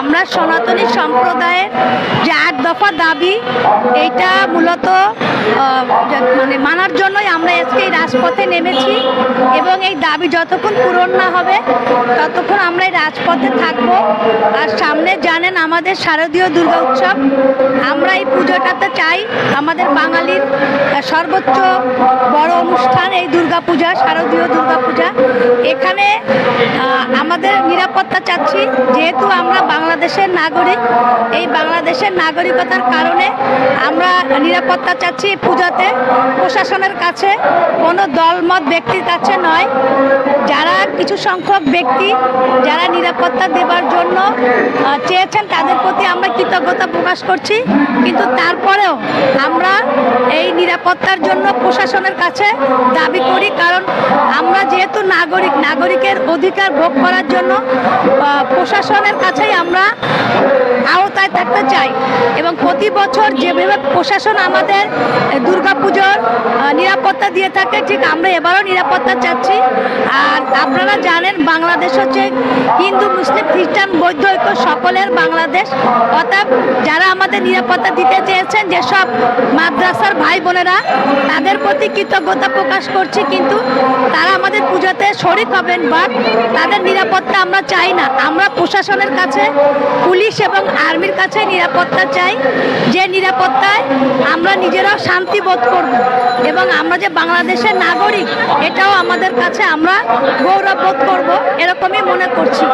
আমরা সনাতনী সম্প্রদায়ের যে আট দফা দাবি, এইটা মূলত মানে মানার জন্যই আমরা আজকে এই রাজপথে নেমেছি এবং এই দাবি যতক্ষণ পূরণ না হবে, ততক্ষণ আমরা এই রাজপথে থাকব। আর সামনে জানেন আমাদের শারদীয় দুর্গা উৎসব, আমরা এই পুজোটাতে চাই আমাদের বাঙালির সর্বোচ্চ বড় অনুষ্ঠান এই দুর্গা পূজা শারদীয় দুর্গা পূজা এখানে আমাদের নিরাপত্তা চাচ্ছি। যেহেতু আমরা বাংলাদেশের নাগরিক, এই বাংলাদেশের নাগরিকতার কারণে আমরা নিরাপত্তা চাচ্ছি পূজাতে। প্রশাসনের কাছে কোনো দলমত ব্যক্তির কাছে নয়। যারা কিছু সংখ্যক ব্যক্তি যারা নিরাপত্তা দেবার জন্য চেয়েছেন, তাদের প্রতি আমরা কৃতজ্ঞতা প্রকাশ করছি। কিন্তু তারপরেও আমরা এই নিরাপত্তার জন্য প্রশাসনের কাছে দাবি করি, কারণ আমরা যেহেতু নাগরিক, নাগরিকের অধিকার ভোগ করার জন্য প্রশাসনের কাছেই আমরা আওতায় থাকতে চাই এবং প্রতি বছর যেভাবে প্রশাসন আমাদের দুর্গাপুজোর নিরাপত্তা দিয়ে থাকে, ঠিক আমরা এবারও নিরাপত্তা চাচ্ছি। আর আপনারা জানেন বাংলাদেশ হচ্ছে হিন্দু, মুসলিম, খ্রিস্টান, বৌদ্ধ, ঐক্য সকলের বাংলাদেশ। অর্থাৎ যারা আমাদের নিরাপত্তা দিতে চেয়েছেন, যেসব মাদ্রাসার ভাই বোনেরা, তাদের প্রতি কৃতজ্ঞতা প্রকাশ করছি, কিন্তু তারা আমাদের পুজোতে শরিক হবেন বা তাদের নিরাপত্তা আমরা চাই না। আমরা প্রশাসনের কাছে, পুলিশ এবং আর্মির কাছে নিরাপত্তা চাই। যে নিরাপত্তায় আমরা নিজেরাও শান্তি বোধ করব। এবং আমরা যে বাংলাদেশের নাগরিক, এটাও আমাদের কাছে আমরা গৌরব বোধ করব, এরকমই মনে করছি।